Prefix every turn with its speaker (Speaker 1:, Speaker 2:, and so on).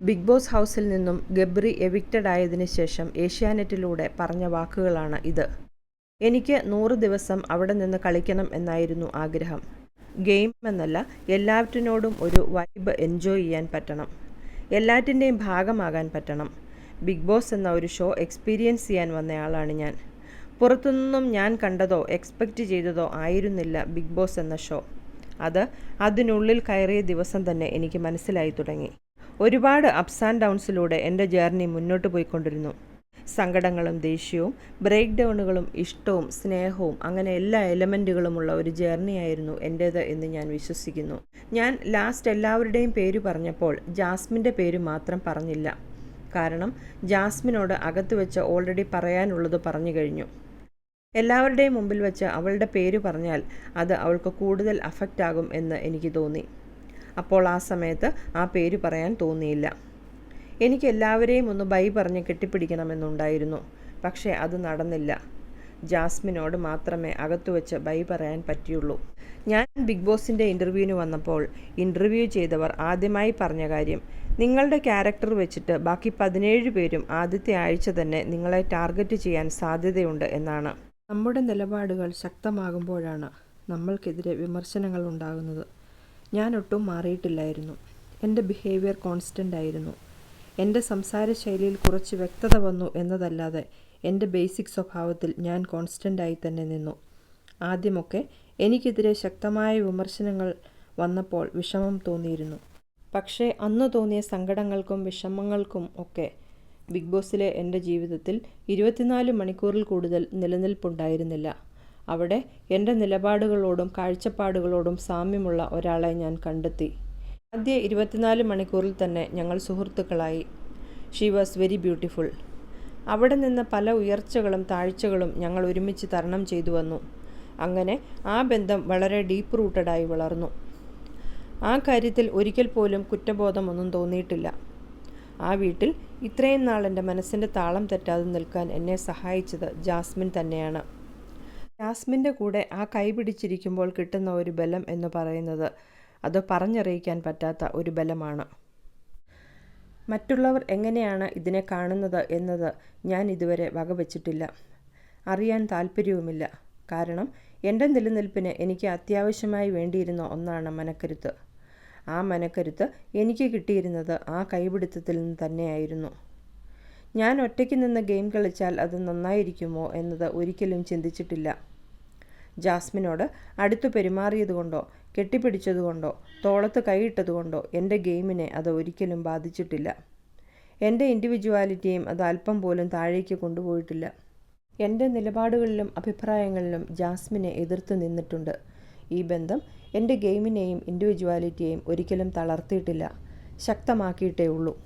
Speaker 1: Big boss ഹൗസിൽ നിന്നും Gabri evicted ആയതിനു ശേഷം ഏഷ്യാനെറ്റിലൂടെ പറഞ്ഞ വാക്കുകളാണ് ഇത്. എനിക്ക് നൂറ് ദിവസം അവിടെ നിന്ന് കളിക്കണം എന്നായിരുന്നു ആഗ്രഹം. ഗെയിം എന്നല്ല എല്ലാറ്റിനോടും ഒരു വൈബ് എൻജോയ് ചെയ്യാൻ പറ്റണം. എല്ലാറ്റിന്റെയും ഭാഗമാകാൻ പറ്റണം. ബിഗ് ബോസ് എന്ന ഒരു ഷോ എക്സ്പീരിയൻസ് ചെയ്യാൻ വന്നയാളാണ് ഞാൻ. പുറത്തുനിന്നും ഞാൻ കണ്ടതോ എക്സ്പെക്റ്റ് ചെയ്തതോ ആയിരുന്നില്ല ബിഗ് ബോസ് എന്ന ഷോ. അത് അതിനുള്ളിൽ കയറിയ ദിവസം തന്നെ എനിക്ക് മനസ്സിലായി തുടങ്ങി. ഒരുപാട് അപ്സ് ആൻഡ് ഡൗൺസിലൂടെ എന്റെ ജേർണി മുന്നോട്ട് പോയിക്കൊണ്ടിരുന്നു. സങ്കടങ്ങളും ദേഷ്യവും ബ്രേക്ക് ഡൗണുകളും ഇഷ്ടവും സ്നേഹവും അങ്ങനെ എല്ലാ എലമെന്റുകളുമുള്ള ഒരു ജേർണി ആയിരുന്നു എന്റേത് എന്ന് ഞാൻ വിശ്വസിക്കുന്നു. ഞാൻ ലാസ്റ്റ് എല്ലാവരുടെയും പേര് പറഞ്ഞപ്പോൾ ജാസ്മിന്റെ പേര് മാത്രം പറഞ്ഞില്ല. കാരണം ജാസ്മിനോട് അകത്ത് വെച്ച് ഓൾറെഡി പറയാനുള്ളത് പറഞ്ഞു കഴിഞ്ഞു. എല്ലാവരുടെയും മുമ്പിൽ വെച്ച് അവളുടെ പേര് പറഞ്ഞാൽ അത് അവൾക്ക് കൂടുതൽ അഫക്റ്റ് ആകും എന്ന് എനിക്ക് തോന്നി. അപ്പോൾ ആ സമയത്ത് ആ പേര് പറയാൻ തോന്നിയില്ല. എനിക്ക് എല്ലാവരെയും ഒന്ന് ബൈ പറഞ്ഞ് കെട്ടിപ്പിടിക്കണമെന്നുണ്ടായിരുന്നു. പക്ഷേ അത് നടന്നില്ല. ജാസ്മിനോട് മാത്രമേ അകത്തു വെച്ച് ബൈ പറയാൻ പറ്റിയുള്ളൂ. ഞാൻ ബിഗ് ബോസിന്റെ ഇന്റർവ്യൂവിന് വന്നപ്പോൾ ഇന്റർവ്യൂ ചെയ്തവർ ആദ്യമായി പറഞ്ഞ കാര്യം നിങ്ങളുടെ ക്യാരക്ടർ വെച്ചിട്ട് ബാക്കി പതിനേഴ് പേരും ആദ്യത്തെ ആഴ്ച തന്നെ നിങ്ങളെ ടാർഗറ്റ് ചെയ്യാൻ സാധ്യതയുണ്ട് എന്നാണ്. നമ്മുടെ നിലപാടുകൾ ശക്തമാകുമ്പോഴാണ് നമ്മൾക്കെതിരെ വിമർശനങ്ങൾ ഉണ്ടാകുന്നത്. ഞാൻ ഒട്ടും മാറിയിട്ടില്ലായിരുന്നു. എന്റെ ബിഹേവിയർ കോൺസ്റ്റന്റ് ആയിരുന്നു. എന്റെ സംസാര ശൈലിയിൽ കുറച്ച് വ്യക്തത വന്നു എന്നതല്ലാതെ എന്റെ ബേസിക് സ്വഭാവത്തിൽ ഞാൻ കോൺസ്റ്റന്റായി തന്നെ നിന്നു. ആദ്യമൊക്കെ എനിക്കെതിരെ ശക്തമായ വിമർശനങ്ങൾ വന്നപ്പോൾ വിഷമം തോന്നിയിരുന്നു. പക്ഷേ അന്ന് തോന്നിയ സങ്കടങ്ങൾക്കും വിഷമങ്ങൾക്കും ഒക്കെ ബിഗ് ബോസിലെ എന്റെ ജീവിതത്തിൽ ഇരുപത്തിനാല് മണിക്കൂറിൽ കൂടുതൽ നിലനിൽപ്പുണ്ടായിരുന്നില്ല. അവിടെ എന്റെ നിലപാടുകളോടും കാഴ്ചപ്പാടുകളോടും സാമ്യമുള്ള ഒരാളെ ഞാൻ കണ്ടെത്തി. ആദ്യ ഇരുപത്തിനാല് മണിക്കൂറിൽ തന്നെ ഞങ്ങൾ സുഹൃത്തുക്കളായി. ഷീ വാസ് വെരി ബ്യൂട്ടിഫുൾ അവിടെ നിന്ന് പല ഉയർച്ചകളും താഴ്ചകളും ഞങ്ങൾ ഒരുമിച്ച് തരണം ചെയ്തു വന്നു. അങ്ങനെ ആ ബന്ധം വളരെ ഡീപ്പ് റൂട്ടഡായി വളർന്നു. ആ കാര്യത്തിൽ ഒരിക്കൽ പോലും കുറ്റബോധമൊന്നും തോന്നിയിട്ടില്ല. ആ വീട്ടിൽ ഇത്രയും നാൾ എന്റെ മനസ്സിന്റെ താളം തെറ്റാതെ നിൽക്കാൻ എന്നെ സഹായിച്ചത് ജാസ്മിൻ തന്നെയാണ്. ജാസ്മിന്റെ കൂടെ ആ കൈ പിടിച്ചിരിക്കുമ്പോൾ കിട്ടുന്ന ഒരു ബലം എന്ന് പറയുന്നത് അത് പറഞ്ഞറിയിക്കാൻ പറ്റാത്ത ഒരു ബലമാണ്. മറ്റുള്ളവർ എങ്ങനെയാണ് ഇതിനെ കാണുന്നത് എന്നത് ഞാൻ ഇതുവരെ വകവച്ചിട്ടില്ല. അറിയാൻ താല്പര്യവുമില്ല. കാരണം എന്റെ നിലനിൽപ്പിന് എനിക്ക് അത്യാവശ്യമായി വേണ്ടിയിരുന്ന ഒന്നാണ് മനക്കരുത്ത്. ആ മനക്കരുത്ത് എനിക്ക് കിട്ടിയിരുന്നത് ആ കൈപിടുത്തത്തിൽ നിന്ന് തന്നെയായിരുന്നു. ഞാൻ ഒറ്റയ്ക്ക് നിന്ന് ഗെയിം കളിച്ചാൽ അത് നന്നായിരിക്കുമോ എന്നത് ഒരിക്കലും ചിന്തിച്ചിട്ടില്ല. ജാസ്മിനോട് അടുത്തു പെരുമാറിയതുകൊണ്ടോ കെട്ടിപ്പിടിച്ചതുകൊണ്ടോ തോളത്ത് കൈയിട്ടതുകൊണ്ടോ എന്റെ ഗെയിമിനെ അത് ഒരിക്കലും ബാധിച്ചിട്ടില്ല. എന്റെ ഇൻഡിവിജ്വാലിറ്റിയും അത് അല്പം പോലും താഴേക്ക് കൊണ്ടുപോയിട്ടില്ല. എന്റെ നിലപാടുകളിലും അഭിപ്രായങ്ങളിലും ജാസ്മിനെ എതിർത്ത് നിന്നിട്ടുണ്ട്. ഈ ബന്ധം എന്റെ ഗെയിമിനെയും ഇൻഡിവിജ്വാലിറ്റിയെയും ഒരിക്കലും തളർത്തിയിട്ടില്ല. ശക്തമാക്കിയിട്ടേ ഉള്ളൂ